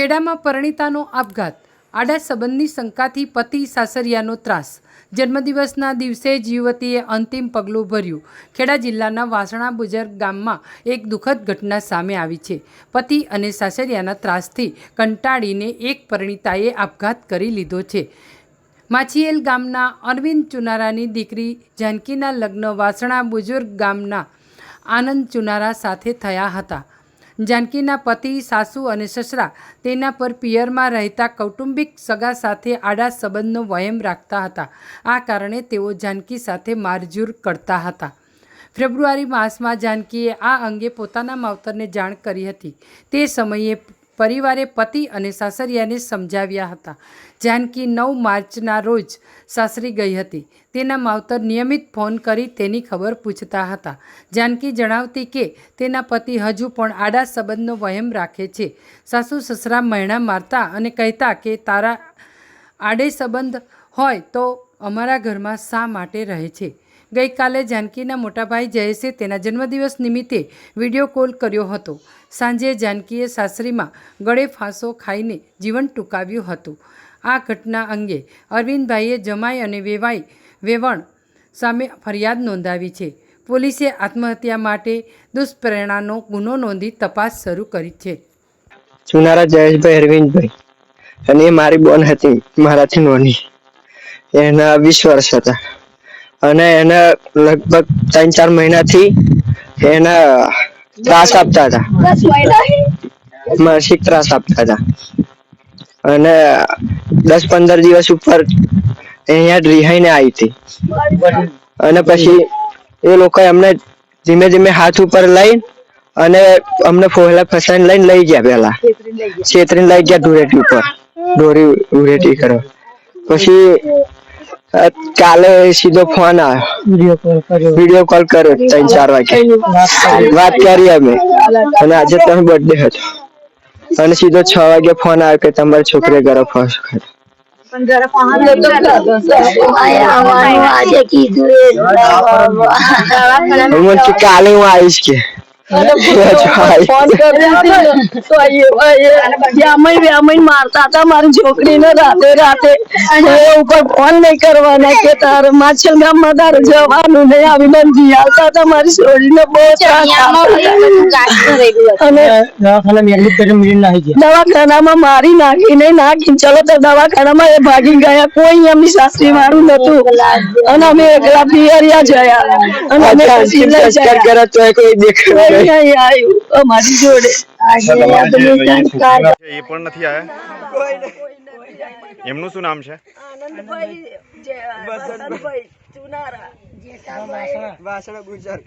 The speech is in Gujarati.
ખેડામાં પરિણીતાનો આપઘાત. આડા સંબંધની શંકાથી પતિ સાસરિયાનો ત્રાસ. જન્મદિવસના દિવસે જ યુવતીએ અંતિમ પગલું ભર્યું. ખેડા જિલ્લાના વાસણા બુજર ગામમાં એક દુઃખદ ઘટના સામે આવી છે. પતિ અને સાસરિયાના ત્રાસથી કંટાળીને એક પરિણીતાએ આપઘાત કરી લીધો છે. માછીએલ ગામના અરવિંદ ચુનારાની દીકરી જાનકીના લગ્ન વાસણા બુજુર્ગ ગામના આનંદ ચુનારા સાથે થયા હતા. જાનકીના પતિ, સાસુ અને સસરા તેના પર પિયરમાં રહેતા કૌટુંબિક સગા સાથે આડા સંબંધનો વહેમ રાખતા હતા. આ કારણે તેઓ જાનકી સાથે મારઝૂર કરતા હતા. ફેબ્રુઆરી માસમાં જાનકીએ આ અંગે પોતાના માવતરને જાણ કરી હતી. તે સમયે પરિવારે પતિ અને સાસરિયાને સમજાવ્યા હતા. જાનકી નવ માર્ચના રોજ સાસરી ગઈ હતી. તેના માવતર નિયમિત ફોન કરી તેની ખબર પૂછતા હતા. જાનકી જણાવતી કે તેના પતિ હજુ પણ આડા સંબંધનો વહેમ રાખે છે. સાસુ સસરા મહેણા મારતા અને કહેતા કે તારા આડે સંબંધ હોય તો અમારા ઘરમાં શા માટે રહે છે? ગઈકાલે જાનકીના મોટાભાઈ જયેશે તેના જન્મદિવસ નિમિત્તે વીડિયો કોલ કર્યો હતો. સાંજે જાનકીએ સાસરીમાં ગળે ફાંસો ખાઈને જીવન ટૂંકાવ્યું હતું. આ ઘટના અંગે અરવિંદભાઈએ જમાઈ અને વેવાઈ વેવણ સામે ફરિયાદ નોંધાવી છે. પોલીસે આત્મહત્યા માટે દુષ્પ્રેરણાનો ગુનો નોંધી તપાસ શરૂ કરી છે. ચુનારા જયેશભાઈ અરવિંદભાઈ અને એ મારી બોન હતી, મારાથી નોની. એના વીસ વર્ષ હતા. અને એને લગભગ ત્રણ ચાર મહિનાથી એને ત્રાસ આપતા હતા. માનસિક ત્રાસ આપતા હતા. અને દસ પંદર દિવસ ઉપર અહીંયા રિહાઈને આવી હતી. અને પછી એ લોકો અમને ધીમે ધીમે હાથ ઉપર લઈ અને અમને ફોહેલા ફસાઈને લઈને લઈ ગયા પેલા છેતરીને લઈ ગયા. ધૂળેટી ઉપર. દોરી ધૂળેટી કરો પછી કાલે સીધો ફોન આવ્યો વીડિયો કોલ કર્યો. ત્રણ ચાર વાગે. વાત કરી. અમે. અને આજે તમે બર્થડે હતો. અને સીધો છ વાગે ફોન આવ્યો કે તમારે છોકરે ઘરે ફોન કર્યો. હું કાલે હું આવીશ કે? ફોન કરી મારતા હતા મારી છોકરીને રાતે રાતે એ ઉપર ફોન નહીં કરવાના કે તારે માછલ ગામમાં તારે જવાનું નહીં આવી બંધી આવતા હતા મારી છોકરીને બહુ ત્રાસ આપતા અને દવાખાનામાં મારી નાખીને નાખી ચલો તો દવાખાનામાં એ ભાગી ગયા કોઈ એમની સાસરી વાળું નતું અને અમે એકલા પિયરિયા જયા અને અમે નહીં. આવ્યું અમારી જોડે. એ પણ નથી આવ્યા એમનું શું નામ છે? આનંદભાઈ જે- વસંતભાઈ ચુનારા. વાસણા ગુજર.